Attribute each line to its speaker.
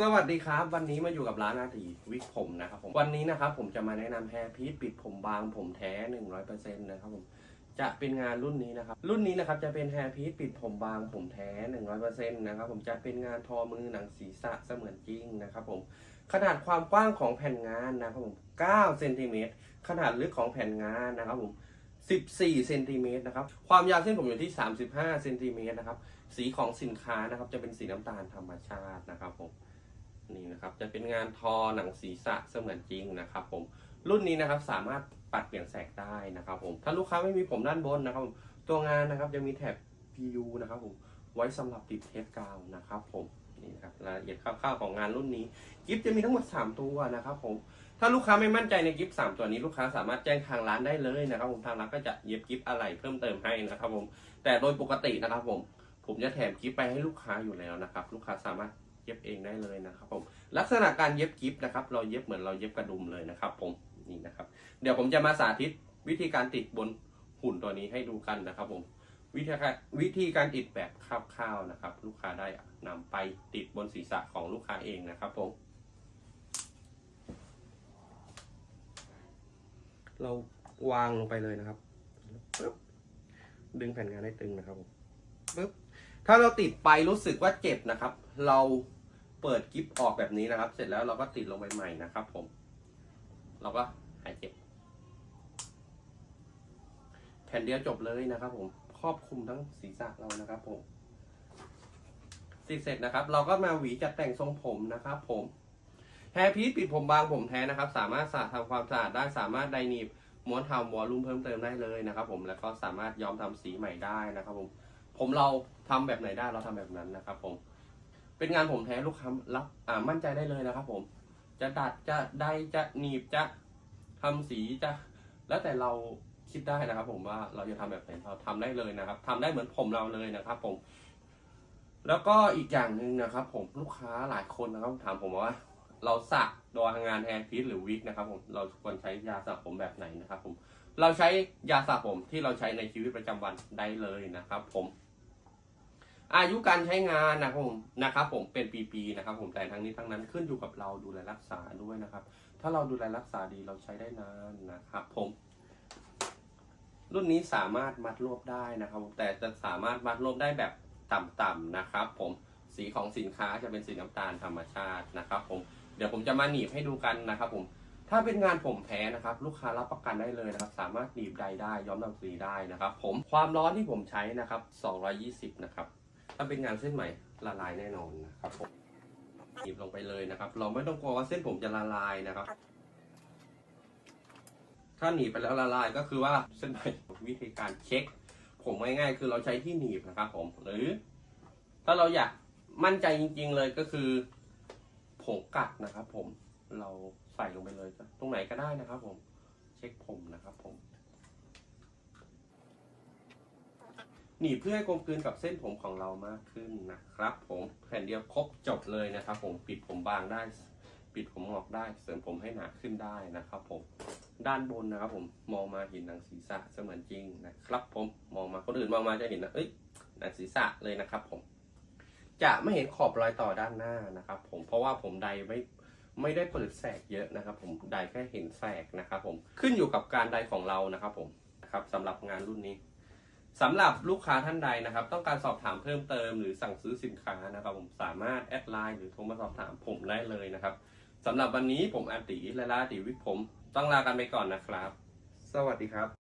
Speaker 1: สวัสดีครับ วันนี้มาอยู่กับร้านอาตีวิกผมนะครับผมวันนี้นะครับผมจะมาแนะนำแฮร์พีทปิดผมบางผมแท้ 100%นะครับผมจะเป็นงานรุ่นนี้นะครับ รุ่นนี้นะครับจะเป็นแฮร์พีทปิดผมบางผมแท้ 100%นะครับผมจะเป็นงานทอมือหนังศีรษะเสมือนจริงนะครับผมขนาดความกว้างของแผ่นงานนะครับผม9เซนติเมตรขนาดลึกของแผ่นงานนะครับผม14เซนติเมตรนะครับ ความยาวเส้นผมอยู่ที่ 35เซนติเมตรนะครับ สีของสินค้านะครับจะเป็นสีน้ำตาลธรรมชาตินะครับผม นี่นะครับจะเป็นงานทอหนังศีรษะเสมือนจริงนะครับ ผมรุ่นนี้นะครับสามารถปัดเปลี่ยนแสกได้นะครับผมถ้าลูกค้าไม่มีผมด้านบนนะครับผมตัวงานนะครับจะมีแถบ PU นะครับผมไว้สำหรับติดเทปกาวนะครับ ผมนี่นะครับรายละเอียดคร่าวๆของงานรุ่นนี้กิฟต์จะมีทั้งหมด 3 ตัวนะครับผมถ้าลูกค้าไม่มั่นใจในกิฟต์3ตัวนี้ลูกค้าสามารถแจ้งทางร้านได้เลยนะครับ ผมทางร้านก็จะเย็บกิฟต์อะไรเพิ่มเติมให้นะครับ ผมแต่โดยปกตินะครับ ผมผมจะแถมกิฟต์ไปให้ลูกค้าอยู่แล้วนะครับ ลูกค้าสามารถ เย็บเองได้เลยนะครับผมลักษณะการเย็บกิฟต์นะครับ เราเย็บเหมือนเราเย็บกระดุมเลยนะครับ ผมนี่นะครับ เดี๋ยวผมจะมาสาธิตวิธีการติดบนหุ่นตัวนี้ให้ดูกันนะครับ ผมวิธีการวิธีการติดแบบคร่าวๆนะครับ ลูกค้าได้นำไปติดบนศีรษะของลูกค้าเองนะครับผมเราวางลงไปเลยนะครับปึ๊บดึงแผ่นงานให้ตึงนะครับผมปึ๊บถ้าเราติดไปรู้สึกว่าเจ็บนะครับ เรา เปิดกิฟออกแบบนี้นะครับ เสร็จแล้วเราก็ติดลงไปใหม่นะครับ ผม เราก็หายเจ็บ แผ่นเดียวจบเลยนะครับ ผมครอบคลุมทั้งศีรษะเรานะครับ ผมติดเสร็จนะครับ เราก็มาหวีจัดแต่งทรงผมนะครับ ผมแฮร์พีทปิดผมบางผมแท้นะครับ สามารถสระทำความสะอาดได้สามารถไดหนีบม้วนทำวอลลุ่มเพิ่มเติมได้เลยนะครับ ผมแล้วก็สามารถย้อมทำสีใหม่ได้นะครับ ผม ผมเราทำแบบไหนได้เราทำแบบนั้นนะครับ ผม เป็นงานผมแท้ลูกค้ารับอ่ามั่นใจได้เลยนะครับ ผม จะดัดจะได้จะหนีบจะทำสีจะแล้วแต่เราคิดได้นะครับ ผมว่าเราจะทำแบบไหนเราทำได้เลยนะครับทำได้เหมือนผมเราเลยนะครับ ผม แล้วก็อีกอย่างหนึ่งนะครับ ผมลูกค้าหลายคนนะครับ ถามผมว่า เราสระโดยงานแฮร์พีทหรือวิกนะครับ ผมเราควรใช้ยาสระผมแบบไหนนะครับ ผม เราใช้ยาสระผมที่เราใช้ในชีวิตประจำวันได้เลยนะครับ ผม อายุการใช้งานนะครับผมนะครับผมเป็นปีๆนะครับผมแต่ทั้งนี้ทั้งนั้นขึ้นอยู่กับเราดูแลรักษาด้วยนะครับ ถ้าเราดูแลรักษาดีเราใช้ได้นานนะครับผมรุ่นนี้สามารถมัดรวบได้นะครับผมแต่จะสามารถมัดรวบได้แบบต่ำๆนะครับ ผมสีของสินค้าจะเป็นสีน้ำตาลธรรมชาตินะครับ ผมเดี๋ยวผมจะมาหนีบให้ดูกันนะครับ ผมถ้าเป็นงานผมแท้นะครับ ลูกค้ารับประกันได้เลยนะครับ สามารถหนีบใดได้ ย้อมดำสีได้นะครับ ผมความร้อนที่ผมใช้นะครับ 220 นะครับ ถ้าเป็นงานเส้นใหม่ละลายแน่นอนนะครับผมหนีบลงไปเลยนะครับ เราไม่ต้องกลัวว่าเส้นผมจะละลายนะครับ ถ้าหนีบไปแล้วละลายก็คือว่าเส้นใหม่วิธีการเช็ค ผมง่ายๆคือเราใช้ที่หนีบนะครับ ผมหรือ ถ้าเราอยากมั่นใจจริง ๆเลยก็คือผงกัดนะครับ ผมเราใส่ลงไปเลยตรงไหนก็ได้นะครับ ผมเช็คผมนะครับ ผม หนีบเพื่อให้กลมกลืนกับเส้นผมของเรามากขึ้นนะครับ ผมแผ่นเดียวครบจบเลยนะครับ ผมปิดผมบางได้ ปิดผมงอกได้ เสริมผมให้หนาขึ้นได้นะครับ ผมด้านบนนะครับ ผมมองมาเห็นหนังศีรษะเสมือนจริงนะครับ ผมมองมาคนอื่นมองมาจะเห็นนะเอ้ยหนังศีรษะเลยนะครับ ผม จะไม่เห็นขอบรอยต่อด้านหน้านะครับ ผมเพราะว่าผมใดไม่ไม่ได้เปิดแสกเยอะนะครับ ผมใดแค่เห็นแสกนะครับ ผมขึ้นอยู่กับการใดของเรานะครับ ผมนะครับสำหรับงานรุ่นนี้ สำหรับลูกค้าท่านใดนะครับ ต้องการสอบถามเพิ่มเติมหรือสั่งซื้อสินค้านะครับ ผมสามารถแอดไลน์หรือโทรมาสอบถามผมได้เลยนะครับสำหรับวันนี้ผมอาติและลาติวิกผม ต้องลากันไปก่อนนะครับ สวัสดีครับ